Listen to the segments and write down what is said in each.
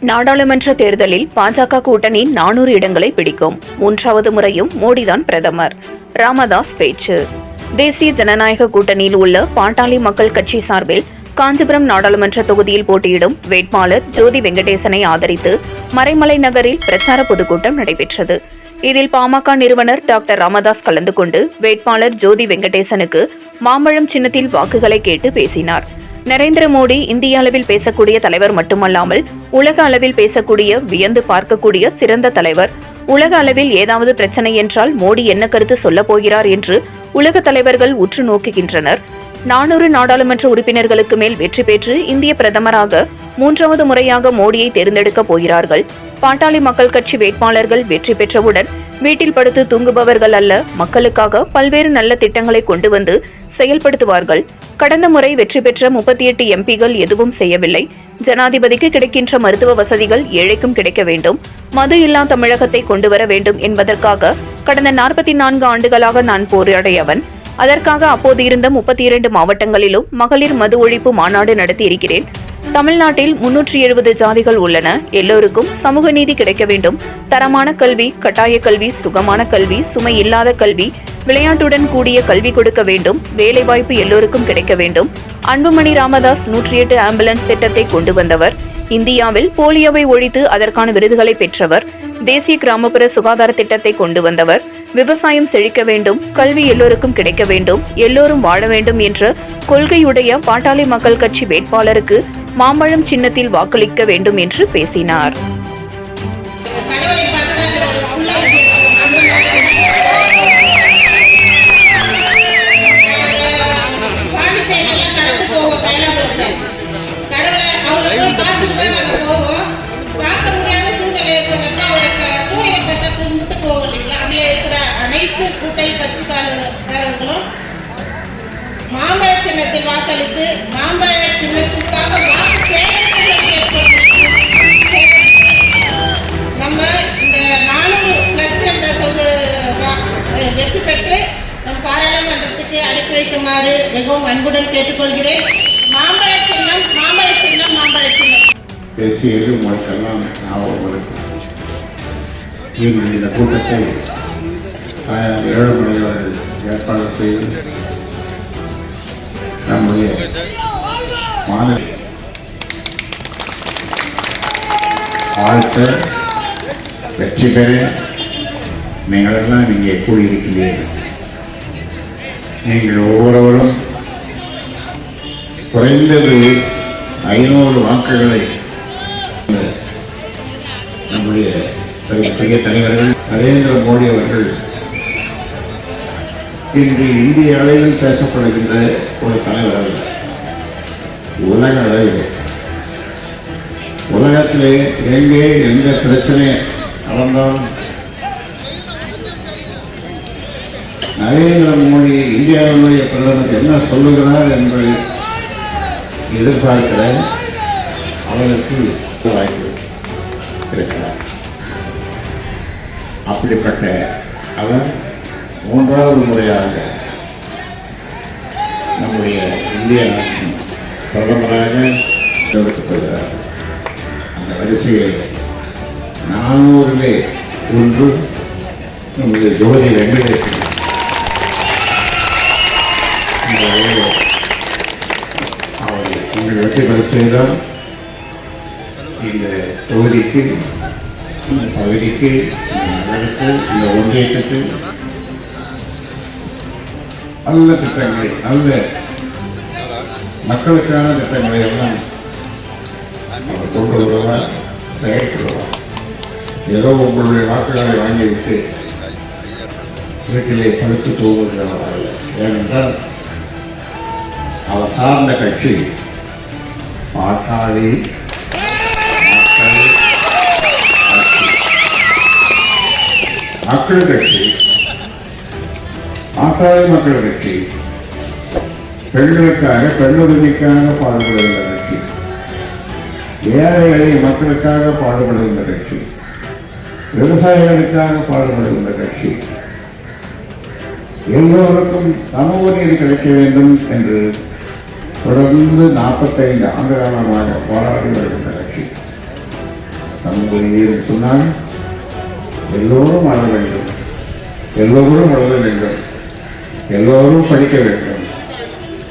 நாடாளுமன்ற தேர்தலில் பாஜக கூட்டணி நானூறு இடங்களை பிடிக்கும். மூன்றாவது முறையும் மோடிதான் பிரதமர். ராமதாஸ் பேச்சு. தேசிய ஜனநாயக கூட்டணியில் உள்ள பாட்டாளி மக்கள் கட்சி சார்பில் காஞ்சிபுரம் நாடாளுமன்ற தொகுதியில் போட்டியிடும் வேட்பாளர் ஜோதி வெங்கடேசனை ஆதரித்து மறைமலை நகரில் பிரச்சார பொதுக்கூட்டம் நடைபெற்றது. இதில் பாமக நிறுவனர் டாக்டர் ராமதாஸ் கலந்து கொண்டு வேட்பாளர் ஜோதி வெங்கடேசனுக்கு மாம்பழம் சின்னத்தில் வாக்குகளை கேட்டு பேசினார். நரேந்திர மோடி இந்திய அளவில் பேசக்கூடிய தலைவர் மட்டுமல்லாமல் உலக அளவில் பேசக்கூடிய வியந்து பார்க்கக்கூடிய சிறந்த தலைவர். உலக அளவில் ஏதாவது பிரச்சனை என்றால் மோடி என்ன கருத்து சொல்லப் போகிறார் என்று உலக தலைவர்கள் உற்று நோக்குகின்றனர். நானூறு நாடாளுமன்ற உறுப்பினர்களுக்கு மேல் வெற்றி பெற்று இந்திய பிரதமராக மூன்றாவது முறையாக மோடியை தேர்ந்தெடுக்கப் போகிறார்கள். பாட்டாளி மக்கள் கட்சி வேட்பாளர்கள் வெற்றி பெற்றவுடன் வீட்டில் படுத்து தூங்குபவர்கள் அல்ல மக்களுக்காக பல்வேறு நல்ல திட்டங்களை கொண்டு வந்து செயல்படுத்துவார்கள். கடந்த முறை வெற்றி பெற்ற முப்பத்தி எட்டு எம்பிகள் எதுவும் செய்யவில்லை. ஜனாதிபதிக்கு கிடைக்கின்ற மருத்துவ வசதிகள் ஏழைக்கும் கிடைக்க வேண்டும். மது இல்லா தமிழகத்தை கொண்டு வர வேண்டும் என்பதற்காக கடந்த நாற்பத்தி நான்கு ஆண்டுகளாக நான் போராடியவன் அதற்காக அப்போது இருந்த முப்பத்தி இரண்டு மாவட்டங்களிலும் மகளிர் மது ஒழிப்பு மாநாடு நடத்தி இருக்கிறேன். தமிழ்நாட்டில் முன்னூற்றி எழுபது ஜாதிகள் உள்ளன. எல்லோருக்கும் சமூக நீதி கிடைக்க வேண்டும். தரமான கல்வி கட்டாய கல்வி சுகமான கல்வி சுமை இல்லாத கல்வி விளையாட்டுடன் கூடிய கல்வி கொடுக்க வேண்டும் வேலைவாய்ப்பு எல்லோருக்கும் கிடைக்க வேண்டும். அன்புமணி ராமதாஸ் நூற்றி எட்டு ஆம்புலன்ஸ் திட்டத்தை கொண்டு வந்தவர். இந்தியாவில் போலியோவை ஒழித்து அதற்கான விருதுகளை பெற்றவர். தேசிய கிராமப்புற சுகாதார திட்டத்தை கொண்டு வந்தவர். விவசாயம் செழிக்க வேண்டும் கல்வி எல்லோருக்கும் கிடைக்க வேண்டும் எல்லோரும் வாழ வேண்டும் என்ற கொள்கையுடைய பாட்டாளி மக்கள் கட்சி வேட்பாளருக்கு மாம்பழம் சின்னத்தில் வாக்களிக்க வேண்டும் என்று பேசினார். அனைத்து கூட்டணி கட்சிக்காரர்களும் மாம்பழ சின்னத்தில் வாக்களித்து மாம்பழ சின்னத்துக்காக வாக்கு நம்ம இந்த நானூறு பிளஸ் என்ற தொகு வெற்றி பெற்று நம் பாராளுமன்றத்துக்கு அனுப்பி வைக்குமாறு மிகவும் அன்புடன் கேட்டுக்கொள்கிறேன். மாம்பழ சின்னம் மாம்பழ சின்னம் மாம்பழ சின்னம். பேசியது உங்களுக்கெல்லாம் ஞாபகம் இருக்கு இந்த கூட்டத்தை ஆஹ், ஏற்பாடு செய்து நம்முடைய மாநில வாழ்த்த வெற்றி பெற. நீங்கள் இங்கே கூடியிருக்கிறீர்கள். நீங்கள் ஒவ்வொருவரும் குறைந்தது ஐநூறு வாக்குகளை நம்முடைய பெரிய தலைவர்கள் நரேந்திர மோடி அவர்கள் இன்று இந்திய அளவில் பேசப்படுகின்ற ஒரு தலைவர் அல்ல உலக அளவில். உலகத்திலே எங்கே எந்த பிரச்சனை நடந்தாலும் நரேந்திர மோடி இந்தியாவினுடைய பிரதமர் என்ன சொல்லுகிறார் என்று எதிர்பார்க்கிற அவருக்கு வாய்ப்பு இருக்கிறார் அப்படிப்பட்ட அவர் மூன்றாவது முறையாக நம்முடைய இந்திய நாட்டின் பிரதமராக எடுத்துக்கொள்கிறார் அந்த வரிசையில் நானூறுலே ஒன்று நம்முடைய ஜோதி வெங்கடேசன் அவர் எங்கள் வெற்றி பெற செய்தால் இந்த தொகுதிக்கு இந்த பகுதிக்கு இந்த நகருக்கு இந்த ஒன்றியத்துக்கு நல்ல திட்டங்களை நல்ல மக்களுக்கான திட்டங்களை எல்லாம் அவர் கொண்டு வருவார் செயல்படுவார். ஏதோ உங்களுடைய வாக்குகளை வாங்கிவிட்டு வீட்டிலே படுத்து தூங்குகிறவர் அல்ல ஏனென்றால் அவர் சார்ந்த கட்சி பாட்டாளி மக்கள் கட்சி பாட்டாளி மக்கள் கட்சி பெண்களுக்காக பெண்ணுரிமைக்காக பாடுபடுகின்ற கட்சி ஏழைகளை மக்களுக்காக பாடுபடுகின்ற கட்சி விவசாயிகளுக்காக பாடுபடுகின்ற கட்சி எல்லோருக்கும் சமூக கிடைக்க வேண்டும் என்று தொடர்ந்து நாற்பத்தைந்து ஆண்டு காலமாக போராடி வருகின்ற கட்சி உங்களுக்கு சொன்னால் எல்லோரும் வாழ வேண்டும். எல்லோரும் வளர வேண்டும். எல்லோரும் படிக்க வேண்டும்.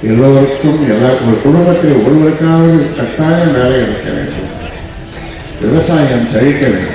எல்லோருக்கும் எல்லா ஒரு குடும்பத்தில் ஒருவருக்காவது கட்டாயம் வேலை கிடைக்க வேண்டும். விவசாயம் செழிக்க வேண்டும்.